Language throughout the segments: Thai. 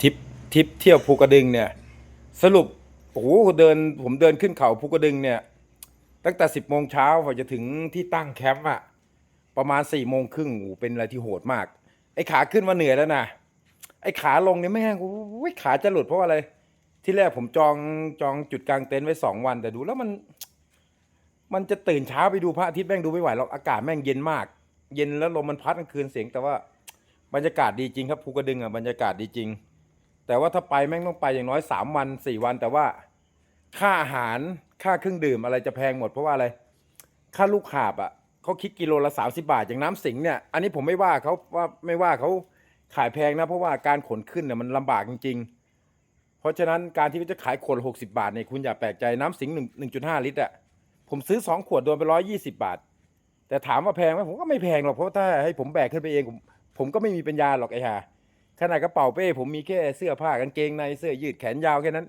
ทริปทริปเที่ยวภูกระดึงเนี่ย สรุปโอ้โหเดินผมเดินขึ้นเขาภูกระดึงเนี่ย ตั้งแต่สิบโมงเช้ากว่าจะถึงที่ตั้งแคมป์อะประมาณสี่โมงครึ่งโอ้เป็นอะไรที่โหดมาก ไอ้ขาขึ้นมาเหนื่อยแล้วนะไอ้ขาลงเนี่ยแม่งโอ้ยขาจะหลุดเพราะอะไร ที่แรกผมจองจองจุดกลางเต็นท์ไว้สองวัน แต่ดูแล้วมัน มันจะตื่นเช้าไปดูพระอาทิตย์แม่งดูไม่ไหวหรอกอากาศแม่งเย็นมาก เย็นแล้วลมมันพัดกลางคืนเสียงแต่ว่าบรรยากาศดีจริงครับภูกระดึงอะบรรยากาศดีจริง แต่ว่าถ้าไปแม่งต้องไปอย่างน้อยสามวันสี่วัน แต่ว่าค่าอาหารค่าเครื่องดื่มอะไรจะแพงหมดเพราะว่าอะไร ค่าลูกหาบอะเขาคิดกิโลละสามสิบาท อย่างน้ำสิงเนี่ยอันนี้ผมไม่ว่าเขาว่าไม่ว่าเขาขายแพงนะเพราะว่าการขนขึ้นเนี่ยมันลำบากจริง ๆ เพราะฉะนั้นการที่จะขายขวดหกสิบาทเนี่ยคุณอย่าแปลกใจน้ำสิงห์หนึ่งหนึ่งจุดห้าลิตรอะผมซื้อสองขวดโดนไปร้อยยี่สิบาท แต่ถามว่าแพงไหมผมก็ไม่แพงหรอกเพราะถ้าให้ผมแบกขึ้นไปเองผมผมก็ไม่มีปัญญาหรอกไอ้ห่า ขนาดกระเป๋าเป้ผมมีแค่เสื้อผ้ากางเกงในเสื้อยืดแขนยาวแค่นั้น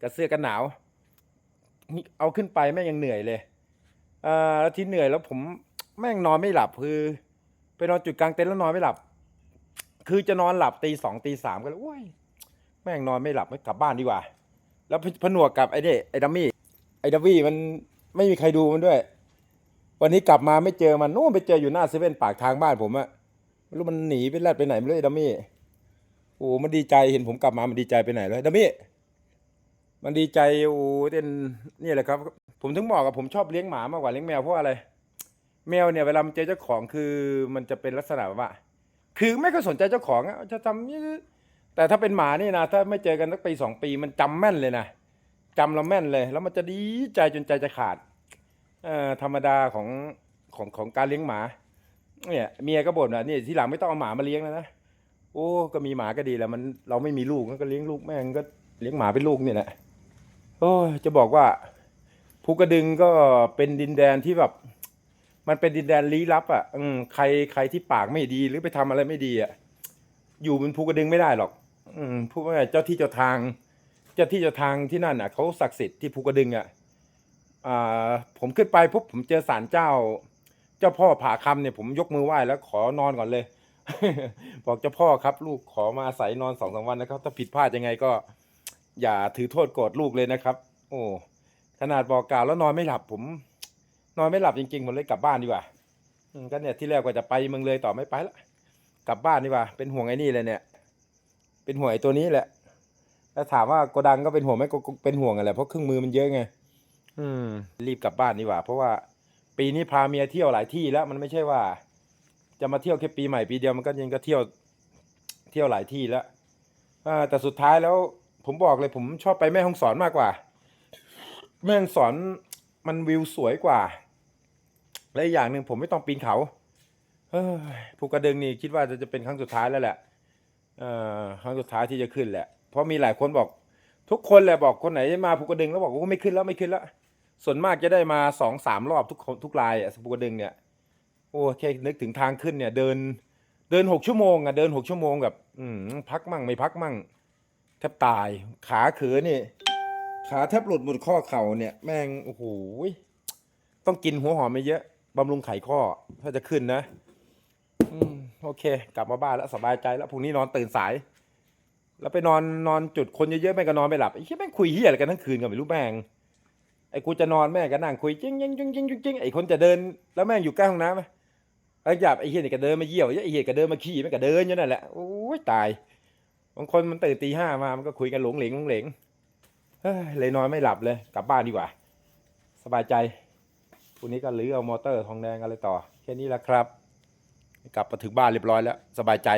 กับเสื้อกันหนาวนี่เอาขึ้นไปแม่งยังเหนื่อยเลยอ่าแล้วที่เหนื่อยแล้วผมแม่งนอนไม่หลับคือ ไปนอนจุดกลางเต็นท์แล้วนอนไม่หลับ คือจะนอนหลับตีสองตีสามก็เลยโอ้ยแม่งนอนไม่หลับไม่กลับบ้านดีกว่า แล้วผนวกกับไอ้นี่ไอ้ดัมมี่ไอ้ดัมมี่มันไม่มีใครดูมันด้วย วันนี้กลับมาไม่เจอมันนู่นไปเจออยู่หน้าเซเว่นปากทางบ้านผมอะไม่รู้มันหนีไปแลดไปไหนไม่รู้ไอ้ดัมมี่ โอ้มันดีใจเห็นผมกลับมามันดีใจไปไหนเลยดัมมี่มันดีใจโอ้เต้นนี่แหละครับ ผมถึงบอกกับผมชอบเลี้ยงหมามากกว่าเลี้ยงแมวเพราะอะไร แมวเนี่ยเวลามันเจอเจ้าของคือมันจะเป็นลักษณะแบบว่า คือไม่ค่อยสนใจเจ้าของอะจะทำนี่แต่ถ้าเป็นหมานี่นะถ้าไม่เจอกันสักปีสองปีมันจำแม่นเลยนะจำเราแม่นเลย แล้วมันจะดีใจจนใจจะขาดเออธรรมดาของของของการเลี้ยงหมาเนี่ยเมียก็บ่นว่านี่ทีหลังไม่ต้องเอาหมามาเลี้ยงแล้วนะ โอ้ก็มีหมาก็ดีแล้วมันเราไม่มีลูกก็เลี้ยงลูกแม่งก็เลี้ยงหมาเป็นลูกเนี่ยแหละโอ้จะบอกว่าภูกระดึงก็เป็นดินแดนที่แบบ มันเป็นดินแดนลี้ลับอะอืมใครใครที่ปากไม่ดีหรือไปทำอะไรไม่ดีอะอยู่บนภูกระดึงไม่ได้หรอก อืมพูดว่าเจ้าที่เจ้าทาง เจ้าที่เจ้าทางที่นั่นอะเขาศักดิ์สิทธิ์ที่ภูกระดึงอะอ่าผมขึ้นไปปุ๊บผมเจอศาลเจ้า เจ้าพ่อผาคำเนี่ยผมยกมือไหว้แล้วขอนอนก่อนเลย บอกเจ้าพ่อครับ ลูกขอมาอาศัยนอนสองสามวันนะครับ ถ้าผิดพลาดยังไงก็ อย่าถือโทษโกรธลูกเลยนะครับ โอ้ขนาดบอกกล่าวแล้วนอนไม่หลับผม นอนไม่หลับจริงๆผมเลยกลับบ้านดีกว่าอืมก็เนี่ยที่แรกว่าจะไปเมืองเลยต่อไม่ไปละกลับบ้านดีกว่า เป็นห่วงไอ้นี่เลยเนี่ย เป็นห่วงไอ้ตัวนี้แหละ แล้วถามว่าโกดังก็เป็นห่วงไหมก็ก็เป็นห่วงอะไรเพราะเครื่องมือมันเยอะไงอืม รีบกลับบ้านดีกว่า เพราะว่า ปีนี้พาเมียเที่ยวหลายที่แล้วมันไม่ใช่ว่า จะมาเที่ยวแค่ปีใหม่ปีเดียวมันก็ยังก็เที่ยวเที่ยวหลายที่แล้วแต่สุดท้ายแล้วผมบอกเลยผมชอบไปแม่ฮ่องสอนมากกว่า แม่ฮ่องสอนมันวิวสวยกว่า และอีกอย่างหนึ่งผมไม่ต้องปีนเขาเฮ้ยภูกระดึงนี่คิดว่าจะจะเป็นครั้งสุดท้ายแล้วแหละครั้งสุดท้ายที่จะขึ้นแหละ เพราะมีหลายคนบอกทุกคนแหละบอกคนไหนมาภูกระดึงแล้วบอกว่าไม่ขึ้นแล้วไม่ขึ้นแล้ว ส่วนมากจะได้มาสองสามรอบทุกทุกรายอะภูกระดึงเนี่ย โอ้แค่นึกถึงทางขึ้นเนี่ย เดิน เดินหกชั่วโมงอะเดินหกชั่วโมงกับ อืมพักมั่งไม่พักมั่งแทบตาย ขาเขือนี่ ขาแทบหลุดหมดข้อเข่าเนี่ย แม่งโอ้โหต้องกินหัวหอมไม่เยอะบำรุงไขข้อ ถ้าจะขึ้นนะ อืมโอเค กลับมาบ้านแล้วสบายใจแล้วพรุ่งนี้นอนตื่นสาย แล้วไปนอนนอนจุดคนเยอะๆแม่งก็นอนไม่หลับไอ้เหี้ยแม่งคุยเหี้ยอะไรกันทั้งคืนกันไม่รู้แม่งไอ้กูจะนอนแม่งก็นั่งคุยจิ้งจิ้งจิ้งจิ้งจิ้งจิ้งไอ้คนจะเดิน แล้วแม่งอยู่ใกล้ห้องน้ำไหม ไอ้หยาบไอ้เหี้ยนี่ก็เดินมาเยี่ยวไอ้เหี้ยก็เดินมาขี่ม่งก็เดินอยู่นั่นแหละโอ้ยตายบางคนมันตื่นตีห้ามามันก็คุยกันหลงเหลงหลงเหลงเฮ้ยเลยนอนไม่หลับเลย กลับบ้านดีกว่า สบายใจวันนี้ก็ลื้อเอามอเตอร์ทองแดงอะไรต่อ แค่นี้แหละครับ กลับมาถึงบ้านเรียบร้อยแล้ว สบายใจ